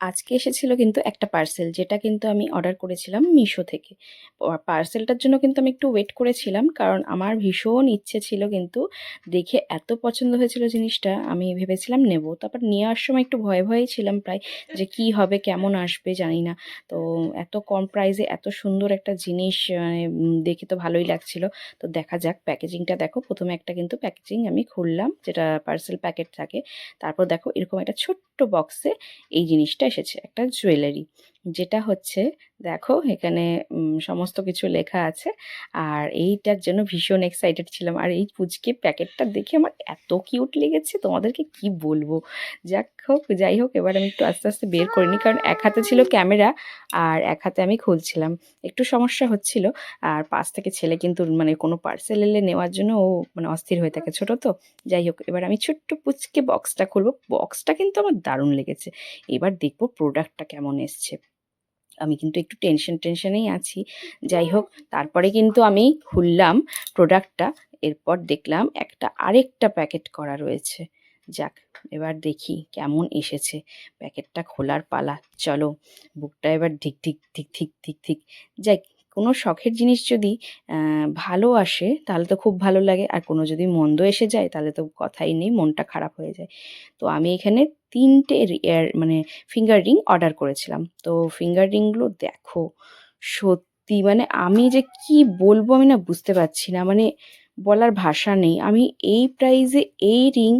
আজকে এসেছিল কিন্তু একটা পার্সেল যেটা কিন্তু আমি অর্ডার করেছিলাম মিশো থেকে। পার্সেলটার জন্য কিন্তু আমি একটু ওয়েট করেছিলাম, কারণ আমার ভীষণ ইচ্ছে ছিল কিন্তু দেখে এত পছন্দ হয়েছিল জিনিসটা, আমি ভেবেছিলাম নেব। তারপর নেওয়ার সময় একটু ভয়ে ভয়েই ছিলাম প্রায়, যে কি হবে, কেমন আসবে জানি না। তো এত কম প্রাইসে এত সুন্দর একটা জিনিস মানে দেখে তো ভালোই লাগছিল। তো দেখা যাক প্যাকেজিংটা দেখো, প্রথমে একটা কিন্তু প্যাকেজিং আমি খুললাম, যেটা পার্সেল প্যাকেট থাকে। তারপর দেখো এরকম একটা ছোট্ট বক্সে এই জিনিসটা এসেছে একটা জুয়েলারি যেটা হচ্ছে, দেখো এখানে সমস্ত কিছু লেখা আছে। আর এইটার জন্য ভীষণ এক্সাইটেড ছিলাম। আর এই পুচকে প্যাকেটটা দেখে আমার এত কিউট লেগেছে, তোমাদেরকে কি বলব? যাক হোক, যাই হোক, এবার আমি একটু আস্তে আস্তে বের করিনি কারণ এক হাতে ছিল ক্যামেরা, আর এক হাতে আমি খুলছিলাম। একটু সমস্যা হচ্ছিল, আর পাশ থেকে ছেলে কিন্তু মানে কোনো পার্সেল এলে নেওয়ার জন্য ও মানে অস্থির হয়ে থাকে, ছোট তো। যাই হোক, এবার আমি ছোট্ট পুচকে বক্সটা খুলবো। বক্সটা কিন্তু আমার দারুণ লেগেছে। এবার দেখব প্রোডাক্টটা কেমন এসছে। আমি কিন্তু একটু টেনশন টেনশনেই আছি। যাই হোক তারপরে কিন্তু আমি খুললাম প্রোডাক্টটা এরপর দেখলাম একটা আরেকটা প্যাকেট করা রয়েছে। যাক, এবার দেখি কেমন এসেছে প্যাকেটটা খোলার পালা। চলো বুকটা এবার ধিক ধিক ধিক ঠিক ধিক ধিক যাই কোনো শখের জিনিস যদি ভালো আসে, তাহলে তো খুব ভালো লাগে। আর কোনো যদি মন্দ এসে যায়, তাহলে তো কথাই নেই, মনটা খারাপ হয়ে যায়। তো আমি এখানে তিনটে মানে ফিঙ্গার রিং অর্ডার করেছিলাম। তো ফিঙ্গার রিংগুলো দেখো, সত্যি মানে আমি যে কি বলব আমি না বুঝতে পারছি না। মানে বলার ভাষা নেই। আমি এই প্রাইজে এই রিং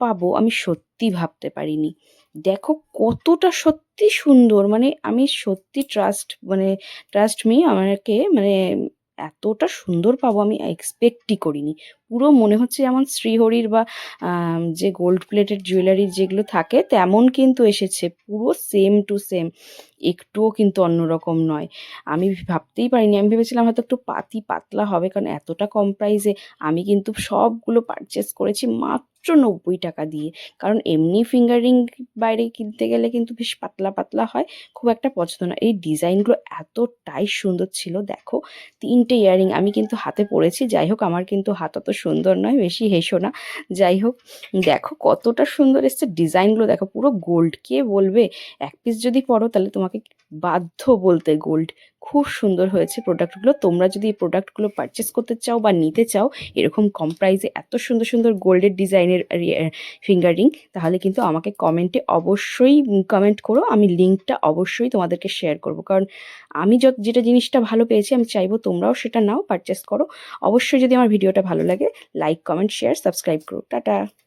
পাবো, আমি সত্যি ভাবতে পারিনি। দেখো কতটা সত্যি সুন্দর। মানে আমি সত্যি ট্রাস্ট মানে ট্রাস্ট মি আমাকে মানে এতটা সুন্দর পাবো আমি এক্সপেক্টই করিনি। পুরো মনে হচ্ছে যেমন শ্রীহরির বা যে গোল্ড প্লেটেড জুয়েলারি যেগুলো থাকে, তেমন কিন্তু এসেছে। পুরো সেম টু সেম একটুও কিন্তু অন্যরকম নয়। আমি ভাবতেই পারিনি। আমি ভেবেছিলাম হয়তো একটু পাতি পাতলা হবে, কারণ এতটা কম প্রাইসে আমি কিন্তু সবগুলো পারচেস করেছি মাত্র নব্বই টাকা দিয়ে। কারণ এমনি ফিঙ্গারিং বাইরে কিনতে গেলে কিন্তু বেশ পাতলা পাতলা হয়, খুব একটা পছন্দ না। এই ডিজাইনগুলো এতটাই সুন্দর ছিল, দেখো, তিনটে ইয়ারিং আমি কিন্তু হাতে পরেছি। যাই হোক, আমার কিন্তু হাত অত সুন্দর নয়, বেশি হেসো না। যাই হোক, দেখো কতটা সুন্দর এসছে ডিজাইনগুলো। দেখো, পুরো গোল্ড কে বলবে? এক পিস যদি পরো, তাহলে তোমাকে বাধ্য বলতে গোল্ড খুব সুন্দর হয়েছে প্রোডাক্টগুলো তোমরা যদি এই প্রোডাক্টগুলো পারচেস করতে চাও বা নিতে চাও, এরকম কম প্রাইসে এত সুন্দর সুন্দর গোল্ডের ডিজাইনের ফিঙ্গার রিং তাহলে কিন্তু আমাকে কমেন্টে অবশ্যই কমেন্ট করো। আমি লিঙ্কটা অবশ্যই তোমাদেরকে শেয়ার করব। কারণ আমি যত, যেটা জিনিসটা ভালো পেয়েছি, আমি চাইব তোমরাও সেটা নাও পারচেস করো। অবশ্যই যদি আমার ভিডিওটা ভালো লাগে লাইক কমেন্ট শেয়ার সাবস্ক্রাইব করো। টাটা!